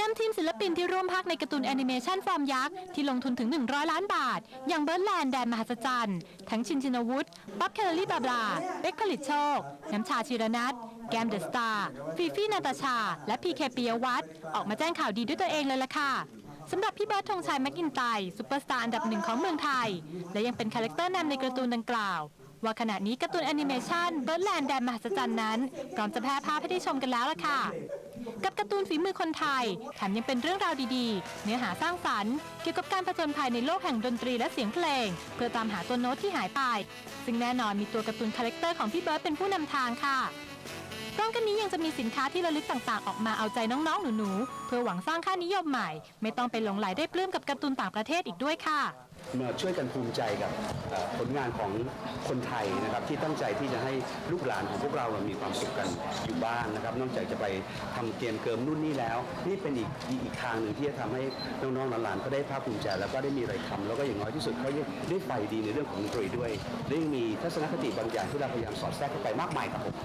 นำทีมศิลปินที่ร่วมภาคในการ์ตูนแอนิเมชันฟอร์มยักษ์ ที่ลงทุนถึง 100 ล้านบาท อย่างเบิร์ดแลนด์แดนมหัศจรรย์ ทั้งชินชินวุฒิป๊อบแคลอรี่บาบลาเบ็กผลิตโชค น้ำชาชีรนัทแกมเดอะสตาร์ฟีฟี่นาตาชา และพีเคปียวัฒน์ออกมาแจ้งข่าวดีด้วยตัวเองเลยล่ะค่ะสำหรับพี่เบิร์ดธงชัยแม็กอินไตซูเปอร์สตาร์อันดับหนึ่งของเมืองไทย และยังเป็นคาแรคเตอร์นำในการ์ตูนดังกล่าว ว่าขณะนี้การ์ตูนแอนิเมชันเบิร์ดแลนด์แดนมหัศจรรย์นั้นพร้อมจะแพร่ภาพให้ได้ชมกันแล้วล่ะค่ะ กับการ์ตูนฝีมือคนไทยแถมยังเป็นเรื่องราวดีๆ เนื้อหาสร้างสรรค์เกี่ยวกับการผจญภัยในโลกแห่งดนตรีและเสียงเพลง เพื่อตามหาตัวโน้ตที่หายไป ซึ่งแน่นอนมีตัวการ์ตูนคาแรคเตอร์ของพี่เบิร์ดเป็นผู้นำทางค่ะ พร้อมกันนี้ยังจะมีสินค้าที่ระลึกต่างๆ ออกมาเอาใจน้องๆ หนูๆ เพื่อหวังสร้างค่านิยมใหม่ ไม่ต้องไปหลงไหลได้ปลื้มกับการ์ตูนต่างประเทศอีกด้วยค่ะ มาช่วยกันภูมิใจกับเอ่อผลงานของคนไทยนะครับ ที่ตั้งใจที่จะให้ลูกหลานของพวกเรามีความสุขกันอยู่บ้านนะครับ นอกจากจะไปทำเกมเกิมนู่นนี่แล้ว นี่เป็นอีกอีกอีกทางหนึ่งที่จะทำให้น้องๆหลานๆเขาได้ภาคภูมิใจแล้วก็ได้มีอะไรทำแล้วก็อย่างน้อยที่สุดเขายังได้ไฟดีในเรื่องของดนตรีด้วยได้มีทัศนคติบางอย่างที่เราพยายามสอดแทรกเข้าไปมากมายครับผม